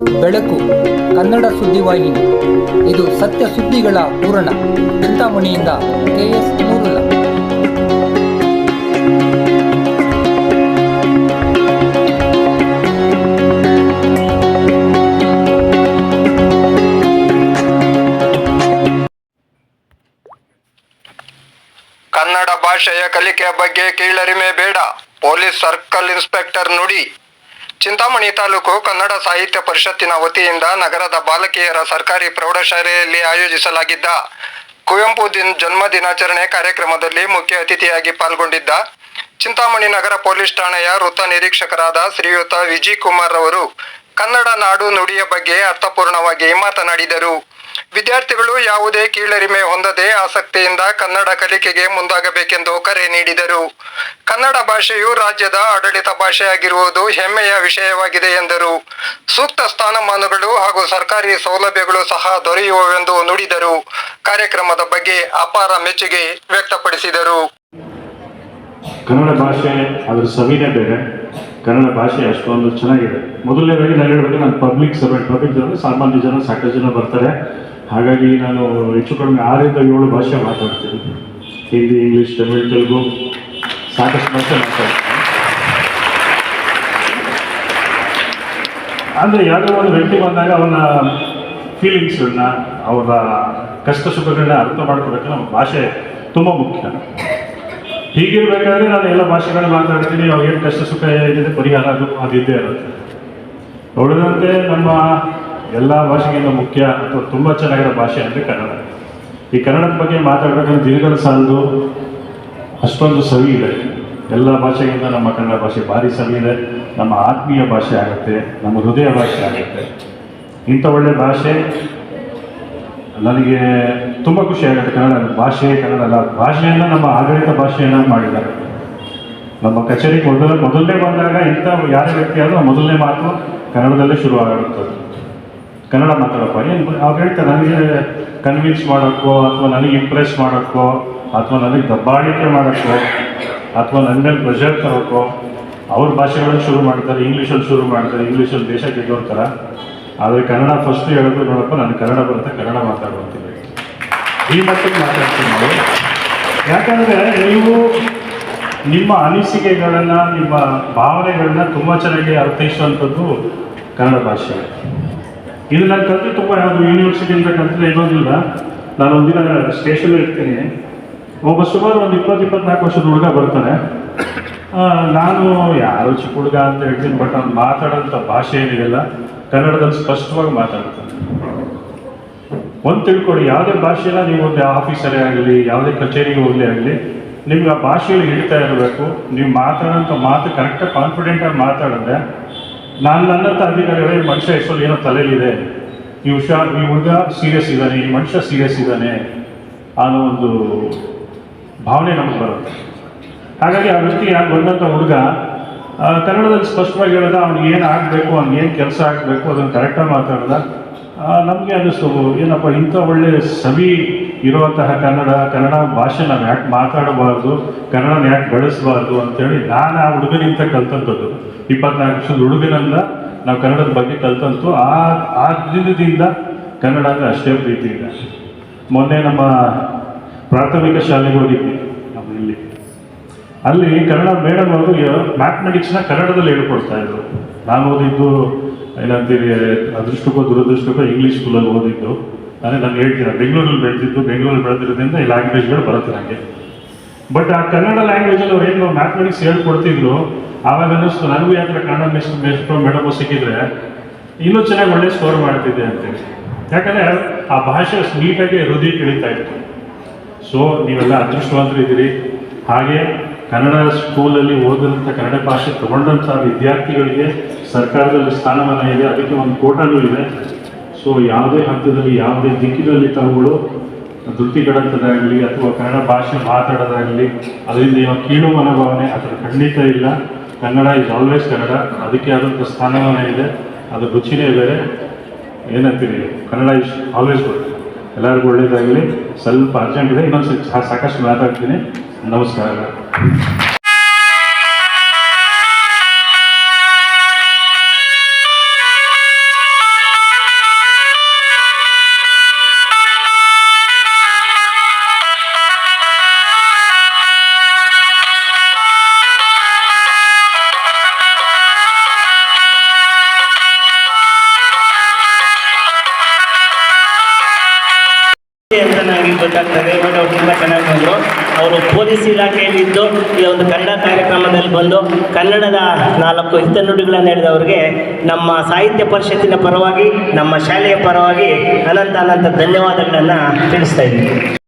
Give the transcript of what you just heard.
ಬೆಳಕು, ಕನ್ನಡ ಸುದ್ದಿವಾಹಿನಿ ಇದು ಸತ್ಯ ಸುದ್ದಿಗಳ ಪೂರಣ ಚಿಂತಾಮಣಿಯಿಂದ ಕೆಎಸ್ ನೂರುಲ್ಲ ಕನ್ನಡ ಭಾಷೆಯ ಕಲಿಕೆಯ ಬಗ್ಗೆ ಕೀಳರಿಮೆ ಬೇಡ. ಪೊಲೀಸ್ ಸರ್ಕಲ್ ಇನ್ಸ್ಪೆಕ್ಟರ್ ನುಡಿ. ಚಿಂತಾಮಣಿ ತಾಲೂಕು ಕನ್ನಡ ಸಾಹಿತ್ಯ ಪರಿಷತ್ತಿನ ವತಿಯಿಂದ ನಗರದ ಬಾಲಕಿಯರ ಸರ್ಕಾರಿ ಪ್ರೌಢಶಾಲೆಯಲ್ಲಿ ಆಯೋಜಿಸಲಾಗಿದ್ದ ಕುವೆಂಪು ದಿನ ಜನ್ಮ ದಿನಾಚರಣೆ ಕಾರ್ಯಕ್ರಮದಲ್ಲಿ ಮುಖ್ಯ ಅತಿಥಿಯಾಗಿ ಪಾಲ್ಗೊಂಡಿದ್ದ ಚಿಂತಾಮಣಿ ನಗರ ಪೊಲೀಸ್ ಠಾಣೆಯ ವೃತ್ತ ನಿರೀಕ್ಷಕರಾದ ಶ್ರೀಯುತ ವಿಜಯ್ ಕುಮಾರ್ ಅವರು ಕನ್ನಡ ನಾಡು ನುಡಿಯ ಬಗ್ಗೆ ಅರ್ಥಪೂರ್ಣವಾಗಿ ಮಾತನಾಡಿದರು. ವಿದ್ಯಾರ್ಥಿಗಳು ಯಾವುದೇ ಕೀಳರಿಮೆ ಹೊಂದದೆ ಆಸಕ್ತಿಯಿಂದ ಕನ್ನಡ ಕಲಿಕೆಗೆ ಮುಂದಾಗಬೇಕೆಂದು ಕರೆ ನೀಡಿದರು. ಕನ್ನಡ ಭಾಷೆಯು ರಾಜ್ಯದ ಆಡಳಿತ ಭಾಷೆಯಾಗಿರುವುದು ಹೆಮ್ಮೆಯ ವಿಷಯವಾಗಿದೆ ಎಂದರು. ಸೂಕ್ತ ಸ್ಥಾನಮಾನಗಳು ಹಾಗೂ ಸರ್ಕಾರಿ ಸೌಲಭ್ಯಗಳು ಸಹ ದೊರೆಯುವವೆಂದು ನುಡಿದರು. ಕಾರ್ಯಕ್ರಮದ ಬಗ್ಗೆ ಅಪಾರ ಮೆಚ್ಚುಗೆ ವ್ಯಕ್ತಪಡಿಸಿದರು. ಕನ್ನಡ ಭಾಷೆ ಅದರ ಬೇರೆ. ಕನ್ನಡ ಭಾಷೆ ಅಷ್ಟೊಂದು ಚೆನ್ನಾಗಿದೆ. ಮೊದಲನೇದಾಗಿ ನಾನು ಹೇಳಬೇಕು, ನಾನು ಪಬ್ಲಿಕ್ ಸರ್ವೆಂಟ್ ಪಬ್ಲಿಕ್ ಸರ್ವೆಂಟ್ ಸಾಮಾನ್ಯ ಜನ, ಸಾಕಷ್ಟು ಜನ ಬರ್ತಾರೆ. ಹಾಗಾಗಿ ನಾನು ಹೆಚ್ಚು ಕಡಿಮೆ ಆರರಿಂದ ಏಳು ಭಾಷೆ ಮಾತಾಡ್ತೀನಿ. ಹಿಂದಿ, ಇಂಗ್ಲೀಷ್, ತಮಿಳ್, ತೆಲುಗು, ಸಾಕಷ್ಟು ಭಾಷೆ ಮಾತಾಡ್ತೀನಿ. ಅಂದರೆ ಯಾವುದೋ ಒಂದು ವ್ಯಕ್ತಿ ಬಂದಾಗ ಅವನ ಫೀಲಿಂಗ್ಸ್ಗಳನ್ನ ಅವರ ಕಷ್ಟ ಸುಖಗಳನ್ನ ಅರ್ಥ ಮಾಡ್ಕೋಬೇಕಂದ್ರೆ ನಮ್ಮ ಭಾಷೆ ತುಂಬ ಮುಖ್ಯ. ಹೀಗಿರ್ಬೇಕಾದ್ರೆ ನಾನು ಎಲ್ಲ ಭಾಷೆಗಳನ್ನ ಮಾತಾಡ್ತೀನಿ. ಅವಾಗ ಏನು ಕಷ್ಟ ಸುಖ ಏನಿದೆ ಪರಿಹಾರ ಅದು ಅದಿದ್ದೇ ಇರುತ್ತೆ. ಉಳಿದಂತೆ ನಮ್ಮ ಎಲ್ಲ ಭಾಷೆಗಿಂತ ಮುಖ್ಯ ಅಥವಾ ತುಂಬ ಚೆನ್ನಾಗಿರೋ ಭಾಷೆ ಅಂದರೆ ಕನ್ನಡ. ಈ ಕನ್ನಡದ ಬಗ್ಗೆ ಮಾತಾಡ್ಬೇಕಂದ್ರೆ ದಿನಗಳ ಸಾಲದು ಅಷ್ಟೊಂದು ಸವಿ ಇದೆ. ಎಲ್ಲ ಭಾಷೆಗಿಂತ ನಮ್ಮ ಕನ್ನಡ ಭಾಷೆ ಭಾರಿ ಸವಿ ಇದೆ. ನಮ್ಮ ಆತ್ಮೀಯ ಭಾಷೆ ಆಗುತ್ತೆ, ನಮ್ಮ ಹೃದಯ ಭಾಷೆ ಆಗುತ್ತೆ. ಇಂಥ ಒಳ್ಳೆ ಭಾಷೆ ನನಗೆ ತುಂಬ ಖುಷಿ ಆಗುತ್ತೆ ಕನ್ನಡ ಭಾಷೆ, ಕನ್ನಡ ಅಲ್ಲ, ಭಾಷೆಯನ್ನು ನಮ್ಮ ಆಡಳಿತ ಭಾಷೆಯನ್ನು ಮಾಡಿದ್ದಾರೆ. ನಮ್ಮ ಕಚೇರಿಗೆ ಮೊದಲು, ಮೊದಲನೇ ಬಂದಾಗ ಇಂಥ ಯಾರ ವ್ಯಕ್ತಿ ಆದರೂ ಮೊದಲನೇ ಮಾತು ಕನ್ನಡದಲ್ಲೇ ಶುರು ಆಗುತ್ತೆ ಕನ್ನಡ ಮಾತಾಡಪ್ಪ. ಏನು ಅವ್ರು ಹೇಳ್ತಾರೆ ನನಗೆ ಕನ್ವಿನ್ಸ್ ಮಾಡೋಕ್ಕೋ, ಅಥವಾ ನನಗೆ ಇಂಪ್ರೆಸ್ ಮಾಡೋಕ್ಕೋ, ಅಥವಾ ನನಗೆ ದಬ್ಬಾಳಿಕೆ ಮಾಡೋಕ್ಕೋ, ಅಥವಾ ನನ್ನ ಮೇಲೆ ಪ್ರೆಷರ್ ತರೋಕ್ಕೋ, ಅವ್ರ ಭಾಷೆಗಳನ್ನು ಶುರು ಮಾಡ್ತಾರೆ, ಇಂಗ್ಲೀಷಲ್ಲಿ ಶುರು ಮಾಡ್ತಾರೆ, ಇಂಗ್ಲೀಷಲ್ಲಿ ದೇಶ ಗೆದ್ದೋರ್ತಾರೆ. ಆದರೆ ಕನ್ನಡ ಫಸ್ಟ್ ಹೇಳಿದ್ರು ನೋಡಪ್ಪ, ನಾನು ಕನ್ನಡ ಬರುತ್ತೆ, ಕನ್ನಡ ಮಾತಾಡುವಂತಿಲ್ಲ ಈ ಮಟ್ಟಿಗೆ ಮಾತಾಡ್ತೀನಿ. ನಾವು ಯಾಕಂದರೆ ನೀವು ನಿಮ್ಮ ಅನಿಸಿಕೆಗಳನ್ನು, ನಿಮ್ಮ ಭಾವನೆಗಳನ್ನ ತುಂಬ ಚೆನ್ನಾಗಿ ಅರ್ಥೈಸುವಂಥದ್ದು ಕನ್ನಡ ಭಾಷೆ. ಇದು ನಾನು ಕಲಿತು ತುಂಬ, ಯಾವುದು ಯೂನಿವರ್ಸಿಟಿಯಿಂದ ಕಲಿತರೆ ಇರೋದಿಲ್ಲ ನಾನು ಒಂದಿನ ಸ್ಟೇಷನ್ ಇರ್ತೀನಿ. ಒಬ್ಬ ಸುಮಾರು ಒಂದು ಇಪ್ಪತ್ತು, ಇಪ್ಪತ್ನಾಲ್ಕು ವರ್ಷದ ಹುಡುಗ ಬರ್ತಾನೆ. ನಾನು ಯಾರು ಚಿಕ್ಕ ಹುಡುಗ ಅಂತ ಹೇಳ್ತೀನಿ, ಬಟ್ ಅವ್ನು ಮಾತಾಡೋಂಥ ಭಾಷೆ ಏನಿದೆಯಲ್ಲ, ಕನ್ನಡದಲ್ಲಿ ಸ್ಪಷ್ಟವಾಗಿ ಮಾತಾಡ್ತಾನೆ. ಒಂದು ತಿಳ್ಕೊಳ್ಳಿ, ಯಾವುದೇ ಭಾಷೆನ ನೀವು ಒಂದು ಆಫೀಸರೇ ಆಗಲಿ, ಯಾವುದೇ ಕಚೇರಿಗೆ ಹೋಗಲಿ ಆಗಲಿ, ನಿಮ್ಗೆ ಆ ಭಾಷೆಯಲ್ಲಿ ಹಿಡಿತಾ ಇರಬೇಕು. ನೀವು ಮಾತಾಡೋಂಥ ಮಾತು ಕರೆಕ್ಟಾಗಿ ಕಾನ್ಫಿಡೆಂಟಾಗಿ ಮಾತಾಡಿದ್ರೆ, ನಾನು ನನ್ನಂಥ ಅಧಿಕಾರಿಗಳೇ ಈ ಮನುಷ್ಯ ಹೆಸರು ಏನೋ ತಲೆಯಲ್ಲಿದೆ. ಈ ಹುಷಾರ್ ಈ ಹುಡುಗ ಸೀರಿಯಸ್ ಇದ್ದಾನೆ, ಈ ಮನುಷ್ಯ ಸೀರಿಯಸ್ ಇದ್ದಾನೆ. ಅನ್ನೋ ಒಂದು ಭಾವನೆ ನಮಗೆ ಬರುತ್ತೆ. ಹಾಗಾಗಿ ಆ ವ್ಯಕ್ತಿ ಯಾಕೆ ಬಂದಂಥ ಹುಡುಗ ಕನ್ನಡದಲ್ಲಿ ಸ್ಪಷ್ಟವಾಗಿ ಹೇಳಿದ, ಅವ್ನಿಗೆ ಏನು ಆಗಬೇಕು, ಅವ್ನಿಗೆ ಏನು ಕೆಲಸ ಆಗಬೇಕು, ಅದನ್ನು ಕರೆಕ್ಟಾಗಿ ಮಾತಾಡ್ದ. ನಮಗೆ ಅನ್ನಿಸ್ತು ಏನಪ್ಪ, ಇಂಥ ಒಳ್ಳೆಯ ಸವಿ ಇರುವಂತಹ ಕನ್ನಡ ಕನ್ನಡ ಭಾಷೆ ನಾವು ಯಾಕೆ ಮಾತಾಡಬಾರ್ದು ಕನ್ನಡನ ಯಾಕೆ ಬಳಸಬಾರ್ದು ಅಂತೇಳಿ ನಾನು ಆ ಹುಡುಗನಿಂದ ಕಲ್ತಂಥದ್ದು. ಇಪ್ಪತ್ನಾಲ್ಕು ವರ್ಷದ ಹುಡುಗನಿಂದ ನಾವು ಕನ್ನಡದ ಬಗ್ಗೆ ಕಲ್ತಂತು. ಆ ಆ ದಿನದಿಂದ ಕನ್ನಡ ಅಂದರೆ ಅಷ್ಟೇ ಪ್ರೀತಿ ಇದೆ. ಮೊನ್ನೆ ನಮ್ಮ ಪ್ರಾಥಮಿಕ ಶಾಲೆಗೆ ಹೋಗಿದ್ವಿ ನಮ್ಮ ಇಲ್ಲಿ. ಅಲ್ಲಿ ಕನ್ನಡ ಮೇಡಮ್ ಅವರು ಮ್ಯಾಥಮೆಟಿಕ್ಸ್ನ ಕನ್ನಡದಲ್ಲಿ ಹೇಳ್ಕೊಡ್ತಾ ಇದ್ರು. ನಾನು ಓದಿದ್ದು ಏನಂತೀರಿ, ಅದೃಷ್ಟಕ್ಕೋ ದುರದೃಷ್ಟಕ್ಕೋ ಇಂಗ್ಲೀಷ್ ಸ್ಕೂಲಲ್ಲಿ ಓದಿದ್ದು ಅದೇ ನಾನು ಹೇಳ್ತೀನಿ ಬೆಂಗಳೂರಲ್ಲಿ ಬೆಳೆದಿದ್ದು ಬೆಂಗಳೂರಲ್ಲಿ ಬೆಳೆದಿರೋದ್ರಿಂದ ಈ ಲ್ಯಾಂಗ್ವೇಜ್ಗಳು ಬರುತ್ತೆ ನನಗೆ. ಬಟ್ ಆ ಕನ್ನಡ ಲ್ಯಾಂಗ್ವೇಜಲ್ಲಿ ಅವ್ರು ಏನು ಮ್ಯಾಥಮೆಟಿಕ್ಸ್ ಹೇಳ್ಕೊಡ್ತಿದ್ರು, ಆವಾಗ ಅನ್ನಿಸ್ತು, ನನಗೂ ಯಾಕೆ ಕನ್ನಡ ಮೆಸ್ಟ್ ಮೇಸ್ಟ್ರು ಮೇಡಮ್ ಸಿಕ್ಕಿದ್ರೆ, ಇನ್ನೂ ಚೆನ್ನಾಗಿ ಒಳ್ಳೆ ಸ್ಕೋರ್ ಮಾಡ್ತಿದ್ದೆ ಅಂತೇಳಿ. ಯಾಕಂದರೆ ಆ ಭಾಷೆ ನೀಟಾಗಿ ಹೃದಯ ತಿಳಿತಾ ಇತ್ತು. ಸೊ ನೀವೆಲ್ಲ ಅದೃಷ್ಟವಂತರು ಇದ್ದೀರಿ ಹಾಗೆ ಕನ್ನಡ ಸ್ಕೂಲಲ್ಲಿ ಓದಿದಂಥ ಕನ್ನಡ ಭಾಷೆ ತಗೊಂಡಂಥ ವಿದ್ಯಾರ್ಥಿಗಳಿಗೆ ಸರ್ಕಾರದಲ್ಲಿ ಸ್ಥಾನಮಾನ ಇದೆ, ಅದಕ್ಕೆ ಒಂದು ಕೋಟಾನು ಇದೆ. ಸೊ ಯಾವುದೇ ಹಂತದಲ್ಲಿ, ಯಾವುದೇ ದಿಕ್ಕಿನಲ್ಲಿ ತಾವುಗಳು ಧೃತಿಗಡಂಥದ್ದಾಗಲಿ ಅಥವಾ ಕನ್ನಡ ಭಾಷೆ ಮಾತಾಡೋದಾಗಲಿ, ಅದರಿಂದ ಏನೋ ಕೀಳು ಮನೋಭಾವನೆ ಅದರ ಖಂಡಿತ ಇಲ್ಲ. Kannada is always Kannada. ಅದಕ್ಕೆ ಆದಂಥ ಸ್ಥಾನಮಾನ ಇದೆ. ಅದು ರುಚಿನೇ ಬೇರೆ. ಏನಂತೀರಿ? ಕನ್ನಡ ಇಸ್ ಆಲ್ವೇಸ್ ಎಲ್ಲರಿಗೂ ಒಳ್ಳೇದಾಗಲಿ. ಸ್ವಲ್ಪ ಅರ್ಜೆಂಟ್ ಇದೆ. ಇನ್ನೊಂದು ಸಾಕಷ್ಟು ಮಾತಾಡ್ತೀನಿ. ನಮಸ್ಕಾರ ಚೆನ್ನಾಗಿ ದೊಡ್ಡ ಆಗ್ತದೆ ಬಟ್ ತುಂಬ ಚೆನ್ನಾಗಿ ಬಂದರು ಅವರು ಪೊಲೀಸ್ ಇಲಾಖೆಯಲ್ಲಿದ್ದು ಈ ಒಂದು ಕನ್ನಡ ಕಾರ್ಯಕ್ರಮದಲ್ಲಿ ಬಂದು ಕನ್ನಡದ ನಾಲ್ಕು ಹಿತನುಡಿಗಳನ್ನು ಹೇಳಿದವರಿಗೆ ನಮ್ಮ ಸಾಹಿತ್ಯ ಪರಿಷತ್ತಿನ ಪರವಾಗಿ, ನಮ್ಮ ಶಾಲೆಯ ಪರವಾಗಿ ಅನಂತ ಅನಂತ ಧನ್ಯವಾದಗಳನ್ನು ತಿಳಿಸ್ತಾ ಇದ್ದೀನಿ.